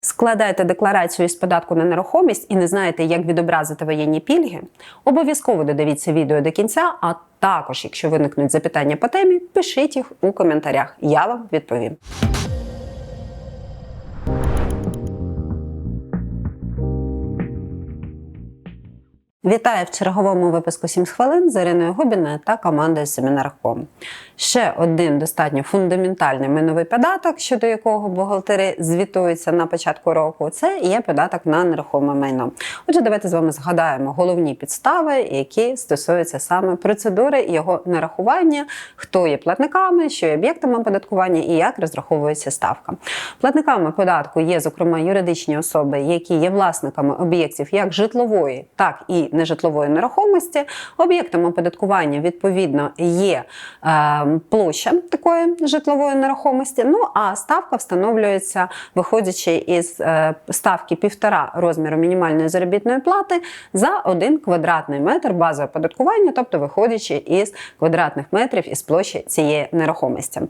Складаєте декларацію з податку на нерухомість і не знаєте, як відобразити воєнні пільги? Обов'язково додивіться відео до кінця, а також, якщо виникнуть запитання по темі, пишіть їх у коментарях. Я вам відповім. Вітаю в черговому випуску 7 хвилин з Іриною Губіною та командою Семінар.ком. Ще один достатньо фундаментальний миновий податок, щодо якого бухгалтери звітуються на початку року. Це є податок на нерухоме майно. Отже, давайте з вами згадаємо головні підстави, які стосуються саме процедури його нарахування, хто є платниками, що є об'єктами оподаткування і як розраховується ставка. Платниками податку є, зокрема, юридичні особи, які є власниками об'єктів як житлової, так і нежитлової нерухомості. Об'єктом оподаткування відповідно є е, площа такої житлової нерухомості. Ну а ставка встановлюється, виходячи із е, ставки півтора розміру мінімальної заробітної плати за один квадратний метр базового оподаткування, тобто виходячи із квадратних метрів із площі цієї нерухомості.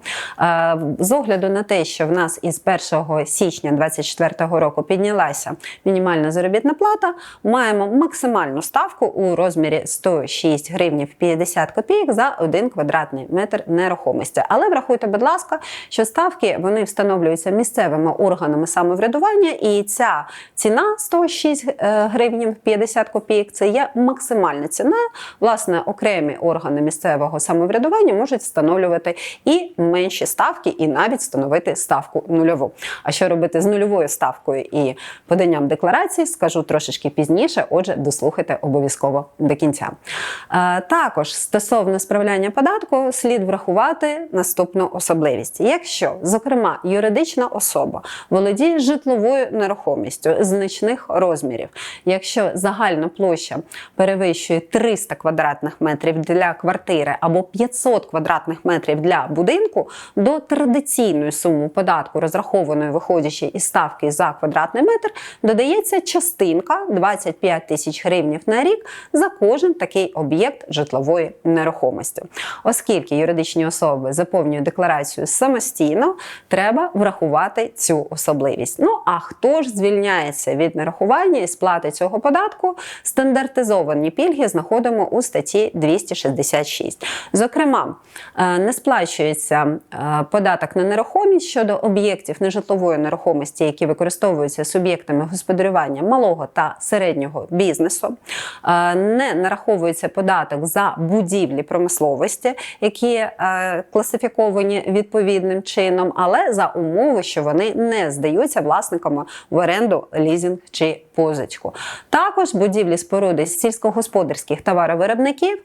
Е, з огляду на те, що в нас із 1 січня 2024 року піднялася мінімальна заробітна плата, маємо максимальну ставку у розмірі 106 гривнів 50 копійок за 1 квадратний метр нерухомості. Але врахуйте, будь ласка, що ставки вони встановлюються місцевими органами самоврядування, і ця ціна 106 гривнів 50 копійок це є максимальна ціна. Власне, окремі органи місцевого самоврядування можуть встановлювати і менші ставки, і навіть встановити ставку нульову. А що робити з нульовою ставкою і поданням декларації, скажу трошечки пізніше. Отже, дослухайте обов'язково до кінця. Е, Також стосовно справляння податку, слід врахувати наступну особливість. Якщо, зокрема, юридична особа володіє житловою нерухомістю значних розмірів, якщо загальна площа перевищує 300 квадратних метрів для квартири або 500 квадратних метрів для будинку, до традиційної суми податку, розрахованої виходячи із ставки за квадратний метр, додається частинка 25 тисяч гривень на рік за кожен такий об'єкт житлової нерухомості. Оскільки юридичні особи заповнюють декларацію самостійно, треба врахувати цю особливість. Ну а хто ж звільняється від нарахування і сплати цього податку? Стандартизовані пільги знаходимо у статті 266. Зокрема, е, не сплачується е, податок на нерухомість щодо об'єктів нежитлової нерухомості, які використовуються суб'єктами господарювання малого та середнього бізнесу. Е, Не нараховується податок за будівлі промисловості, які е, класифіковані відповідним чином, але за умови, що вони не здаються власниками в оренду, лізинг чи позичку. Також будівлі споруди сільськогосподарських товаровиробників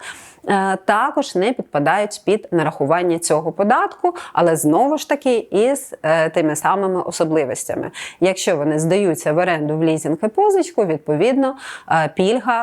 е, також не підпадають під нарахування цього податку, але знову ж таки із тими самими особливостями. Якщо вони здаються в оренду в лізинг і позичку, відповідно е,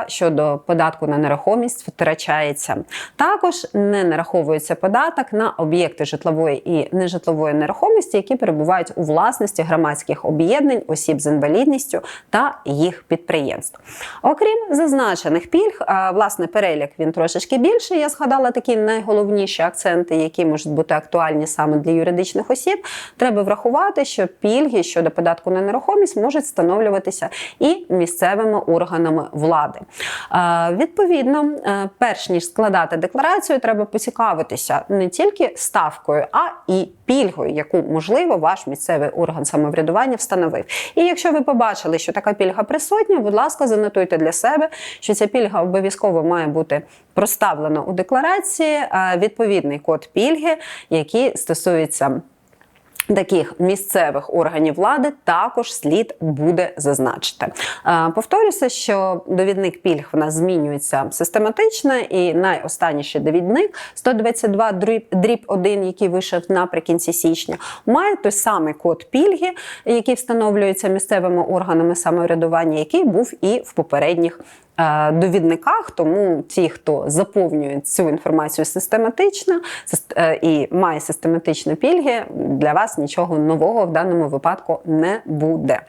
щодо податку на нерухомість втрачається. Також не нараховується податок на об'єкти житлової і нежитлової нерухомості, які перебувають у власності громадських об'єднань, осіб з інвалідністю та їх підприємств. Окрім зазначених пільг, власне, перелік він трошечки більший. Я згадала такі найголовніші акценти, які можуть бути актуальні саме для юридичних осіб. Треба врахувати, що пільги щодо податку на нерухомість можуть встановлюватися і місцевими органами влади. А, Відповідно, е, перш ніж складати декларацію, треба поцікавитися не тільки ставкою, а і пільгою, яку можливо ваш місцевий орган самоврядування встановив. І якщо ви побачили, що така пільга присутня, будь ласка, занотуйте для себе, що ця пільга обов'язково має бути проставлена у декларації е, відповідний код пільги, який стосується. Таких місцевих органів влади також слід буде зазначити. Е, Повторюся, що довідник пільг в нас змінюється систематично, і найостанніший довідник 122 дріб, дріб 1, який вийшов наприкінці січня, має той самий код пільги, який встановлюється місцевими органами самоврядування, який був і в попередніх довідниках. Тому ті, хто заповнює цю інформацію систематично е, і має систематичні пільги, для вас нічого нового в даному випадку не буде.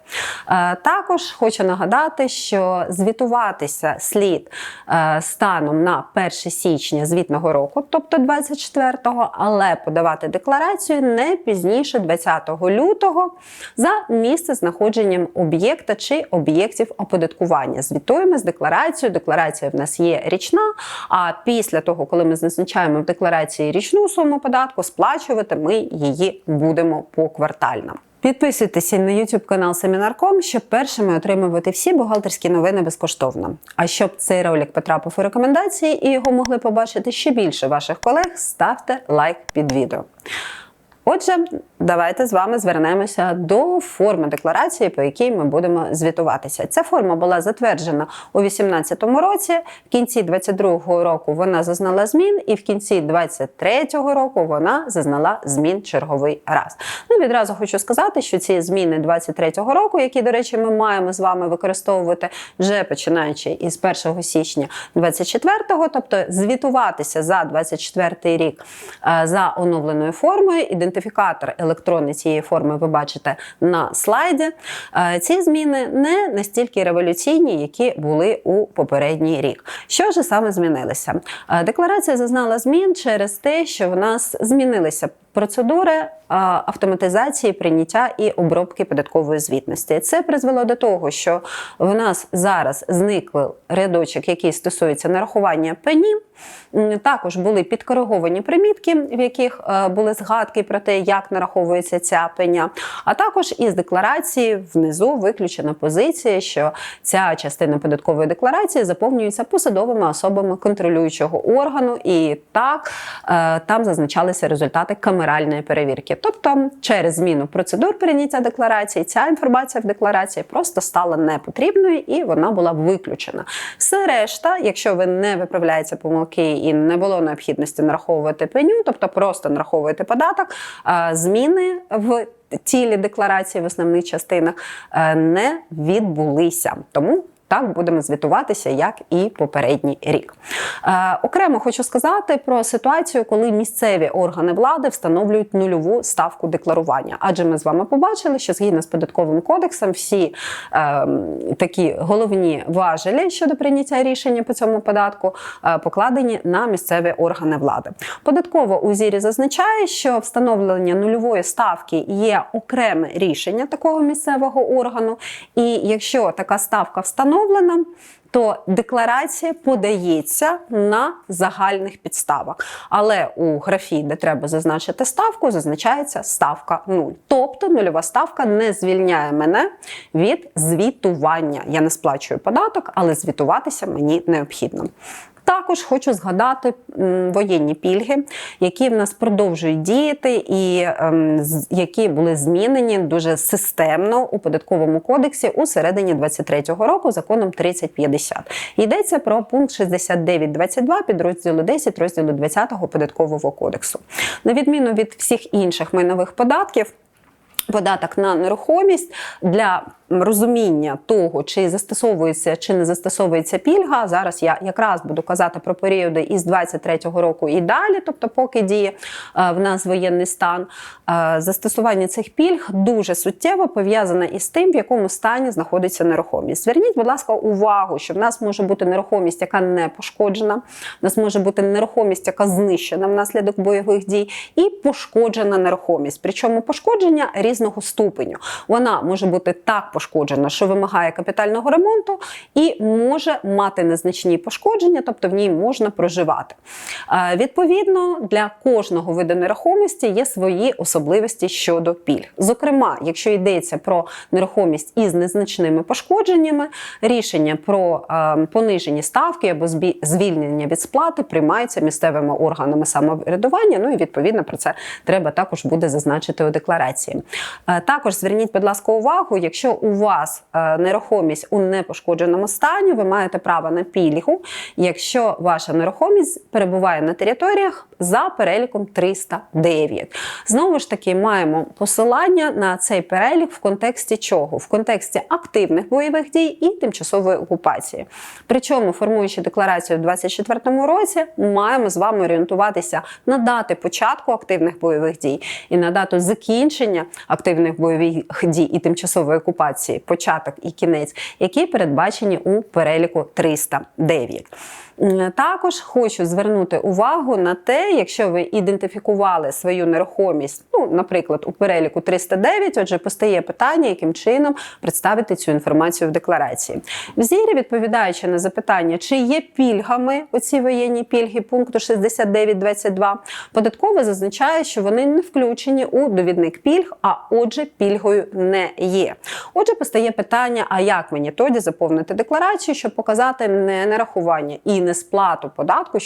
Е, Також хочу нагадати, що звітуватися слід е, станом на 1 січня звітного року, тобто 24-го, але подавати декларацію не пізніше 20 лютого за місце знаходженням об'єкта чи об'єктів оподаткування. Звітуємо з декларацією. Декларація в нас є річна. А після того, коли ми зазначаємо в декларації річну суму податку, сплачувати ми її будемо поквартально. Підписуйтеся на YouTube канал Семінарком, щоб першими отримувати всі бухгалтерські новини безкоштовно. А щоб цей ролик потрапив у рекомендації і його могли побачити ще більше ваших колег, ставте лайк під відео. Отже, давайте з вами звернемося до форми декларації, по якій ми будемо звітуватися. Ця форма була затверджена у 2018 році. В кінці 2022 року вона зазнала змін, і в кінці 2023 року вона зазнала змін черговий раз. Ну відразу хочу сказати, що ці зміни 2023 року, які, до речі, ми маємо з вами використовувати вже починаючи із 1 січня 2024, тобто звітуватися за 2024 рік е, за оновленою формою. Ідентифікатор електронний цієї форми ви бачите на слайді. Е, Ці зміни не настільки революційні, які були у попередній рік. Що ж саме змінилося? Е, Декларація зазнала змін через те, що в нас змінилися процедури е, автоматизації прийняття і обробки податкової звітності. Це призвело до того, що в нас зараз зникли рядочок, який стосується нарахування пені. Також були підкориговані примітки, в яких е, були згадки про те, як нараховується ця пеня. А також із декларації внизу виключена позиція, що ця частина податкової декларації заповнюється посадовими особами контролюючого органу, і так е, там зазначалися результати камеральної перевірки. Тобто, через зміну процедур прийняття декларації, ця інформація в декларації просто стала непотрібною і вона була виключена. Все решта, якщо ви не виправляєте помилки і не було необхідності нараховувати пеню, тобто просто нараховуєте податок, е, зміни в тілі декларації в основних частинах е, не відбулися. Тому так будемо звітуватися, як і попередній рік. Е, окремо хочу сказати про ситуацію, коли місцеві органи влади встановлюють нульову ставку декларування. Адже ми з вами побачили, що згідно з податковим кодексом всі е, такі головні важелі щодо прийняття рішення по цьому податку е, покладені на місцеві органи влади. Податково у зірі зазначає, що встановлення нульової ставки є окреме рішення такого місцевого органу, і якщо така ставка встановлена, то декларація подається на загальних підставах. Але у графі, де треба зазначити ставку, зазначається ставка 0. Тобто нульова ставка не звільняє мене від звітування. Я не сплачую податок, але звітуватися мені необхідно. Також хочу згадати воєнні пільги, які в нас продовжують діяти, і ем, які були змінені дуже системно у податковому кодексі у середині 23-го року законом 3050. Йдеться про пункт 69.22 підрозділу 10 розділу 20 податкового кодексу. На відміну від всіх інших майнових податків. Податок на нерухомість для розуміння того, чи застосовується чи не застосовується пільга. Зараз я якраз буду казати про періоди із 23-го року і далі, тобто, поки діє е, в нас воєнний стан. Е, Застосування цих пільг дуже суттєво пов'язане із тим, в якому стані знаходиться нерухомість. Зверніть, будь ласка, увагу, що в нас може бути нерухомість, яка не пошкоджена, в нас може бути нерухомість, яка знищена внаслідок бойових дій, і пошкоджена нерухомість. Причому пошкодження різного ступеню. Вона може бути так пошкоджена, що вимагає капітального ремонту, і може мати незначні пошкодження, тобто в ній можна проживати. Е, Відповідно, для кожного виду нерухомості є свої особливості щодо пільг. Зокрема, якщо йдеться про нерухомість із незначними пошкодженнями, рішення про е, понижені ставки або звільнення від сплати приймаються місцевими органами самоврядування. Ну і відповідно про це треба також буде зазначити у декларації. Е, Також зверніть, будь ласка, увагу, якщо у вас е, нерухомість у непошкодженому стані, ви маєте право на пільгу, якщо ваша нерухомість перебуває на територіях за переліком 309. Знову ж таки, маємо посилання на цей перелік в контексті чого? В контексті активних бойових дій і тимчасової окупації. Причому, формуючи декларацію в 2024 році, маємо з вами орієнтуватися на дати початку активних бойових дій і на дату закінчення активних бойових дій і тимчасової окупації. Ставці початок і кінець, які передбачені у переліку 309. Також хочу звернути увагу на те, якщо ви ідентифікували свою нерухомість, ну, наприклад, у переліку 309, отже, постає питання, яким чином представити цю інформацію в декларації. В зірі, відповідаючи на запитання, чи є пільгами оці воєнні пільги пункту 69.22, податково зазначає, що вони не включені у довідник пільг, а отже, пільгою не є. Отже, постає питання: а як мені тоді заповнити декларацію, щоб показати не нарахування і не сплату податку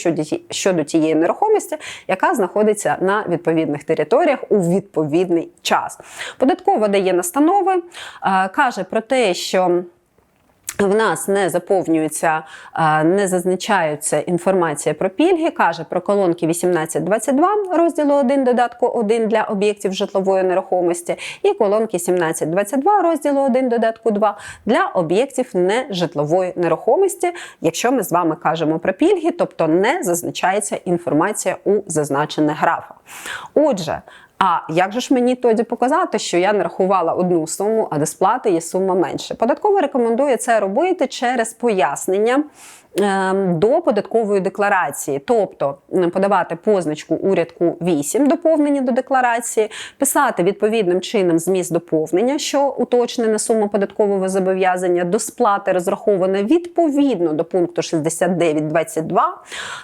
щодо тієї нерухомості, яка знаходиться на відповідних територіях у відповідний час. Податкова дає настанови, е, каже про те, що. В нас не заповнюється, е, не зазначаються інформація про пільги, каже про колонки 1822 розділу 1 додатку 1 для об'єктів житлової нерухомості і колонки 1722 розділу 1 додатку 2 для об'єктів нежитлової нерухомості, якщо ми з вами кажемо про пільги, тобто не зазначається інформація у зазначених графах. Отже, а як же ж мені тоді показати, що я нарахувала одну суму, а до сплати є сума менше? Податково рекомендує це робити через пояснення. Ем, До податкової декларації, тобто подавати позначку у рядку 8 доповнення до декларації, писати відповідним чином зміст доповнення, що уточнена сума податкового зобов'язання до сплати розрахована відповідно до пункту 69.22.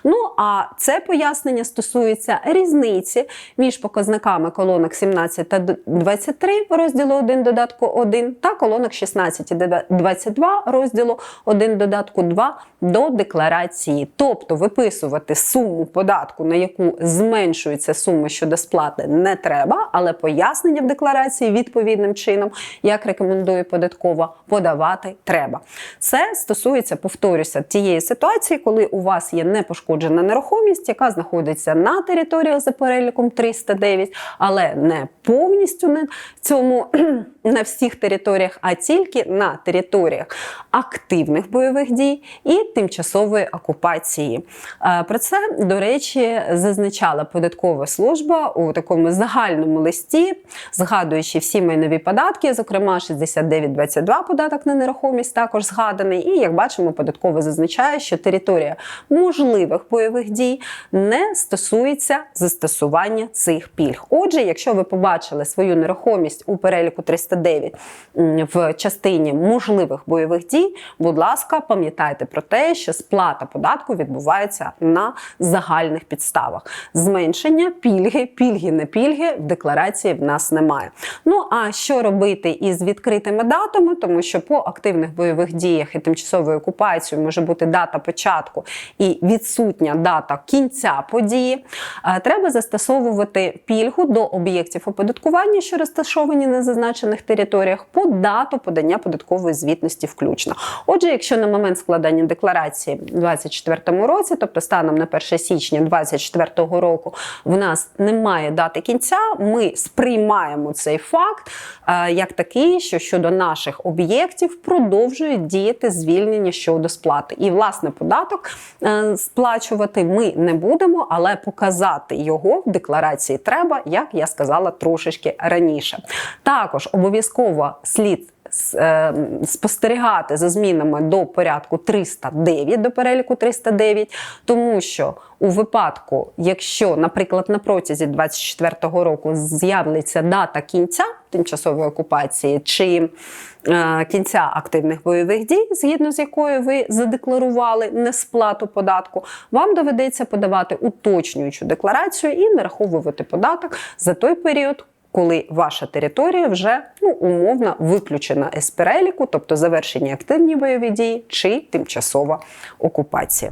Ну а це пояснення стосується різниці між показниками колонок 17 та 23 розділу 1 додатку 1 та колонок 16 і 22 розділу 1 додатку 2 до декларації. Тобто виписувати суму податку, на яку зменшується сума щодо сплати, не треба, але пояснення в декларації відповідним чином, як рекомендує податкова, подавати треба. Це стосується, повторюся, тієї ситуації, коли у вас є непошкоджена нерухомість, яка знаходиться на території за переліком 309, але не повністю на цьому на всіх територіях, а тільки на територіях активних бойових дій і тимчасової окупації. Е, Про це, до речі, зазначала податкова служба у такому загальному листі, згадуючи всі майнові податки, зокрема 6922 податок на нерухомість також згаданий. І як бачимо, податково зазначає, що територія можливих бойових дій не стосується застосування цих пільг. Отже, якщо ви побачили свою нерухомість у переліку 309 в частині можливих бойових дій, будь ласка, пам'ятайте про те, що сплата податку відбувається на загальних підставах. Зменшення пільги, пільги не пільги в декларації в нас немає. Ну а що робити із відкритими датами, тому що по активних бойових діях і тимчасової окупації може бути дата початку і відсутня дата кінця події. Е, Треба застосовувати пільгу до об'єктів оподаткування, що розташовані на зазначених територіях, по дату подання податкової звітності включно. Отже, якщо на момент складання декларації у 2024 році, тобто станом на 1 січня 2024 року, в нас немає дати кінця, ми сприймаємо цей факт е, як такий, що щодо наших об'єктів продовжують діяти звільнення щодо сплати. І власне податок е, сплачувати ми не будемо, але показати його в декларації треба, як я сказала трошечки раніше. Також обов'язково слід спостерігати за змінами до порядку 309, до переліку 309, тому що у випадку, якщо, наприклад, на протязі 24 року з'явиться дата кінця тимчасової окупації чи е, кінця активних бойових дій, згідно з якою ви задекларували несплату податку, вам доведеться подавати уточнюючу декларацію і нараховувати податок за той період, коли ваша територія вже ну, умовно виключена з переліку, тобто завершені активні бойові дії чи тимчасова окупація.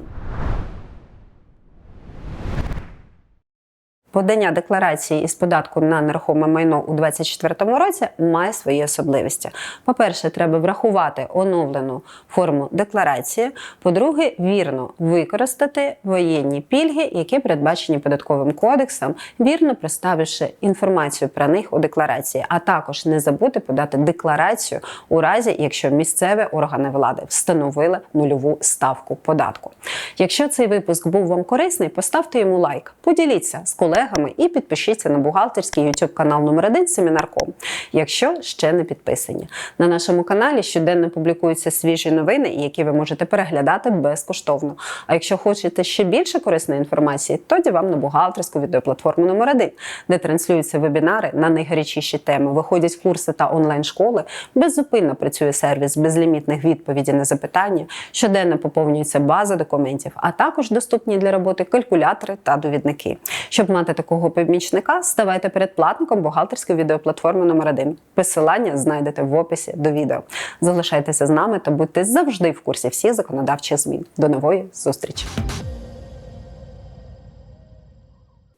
Подання декларації із податку на нерухоме майно у 2024 році має свої особливості. По-перше, треба врахувати оновлену форму декларації. По-друге, вірно використати воєнні пільги, які передбачені податковим кодексом, вірно представивши інформацію про них у декларації, а також не забути подати декларацію у разі, якщо місцеві органи влади встановили нульову ставку податку. Якщо цей випуск був вам корисний, поставте йому лайк, поділіться з колегами колегами і підпишіться на бухгалтерський YouTube канал номер 1 Семінарком, якщо ще не підписані. На нашому каналі щоденно публікуються свіжі новини, які ви можете переглядати безкоштовно. А якщо хочете ще більше корисної інформації, тоді вам на бухгалтерську відеоплатформу номер 1 де транслюються вебінари на найгарячіші теми, виходять курси та онлайн-школи. Беззупинно працює сервіс безлімітних відповідей на запитання, щоденно поповнюється база документів, а також доступні для роботи калькулятори та довідники. Щоб мати такого помічника, ставайте передплатником бухгалтерської відеоплатформи номер 1 Посилання знайдете в описі до відео. Залишайтеся з нами та будьте завжди в курсі всіх законодавчих змін. До нової зустрічі!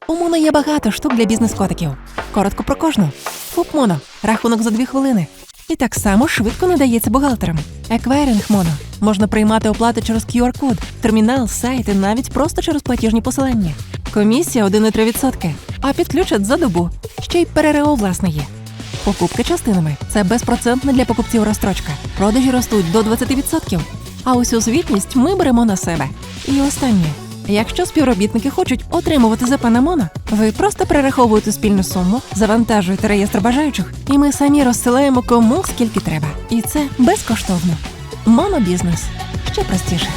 У Моно є багато штук для бізнес-котиків. Коротко про кожну. ФУП Моно. Рахунок за дві хвилини. І так само швидко надається бухгалтерам. Еквайринг Моно. Можна приймати оплати через QR-код, термінал, сайт і навіть просто через платіжні посилання. Комісія 1,3%. А підключать за добу. Ще й ПРРО власне є. Покупки частинами це безпроцентна для покупців розстрочка. Продажі ростуть до 20%. А усю звітність ми беремо на себе. І останнє. Якщо співробітники хочуть отримувати ЗП на Моно, ви просто перераховуєте спільну суму, завантажуєте реєстр бажаючих, і ми самі розсилаємо кому скільки треба. І це безкоштовно. Монобізнес ще простіше.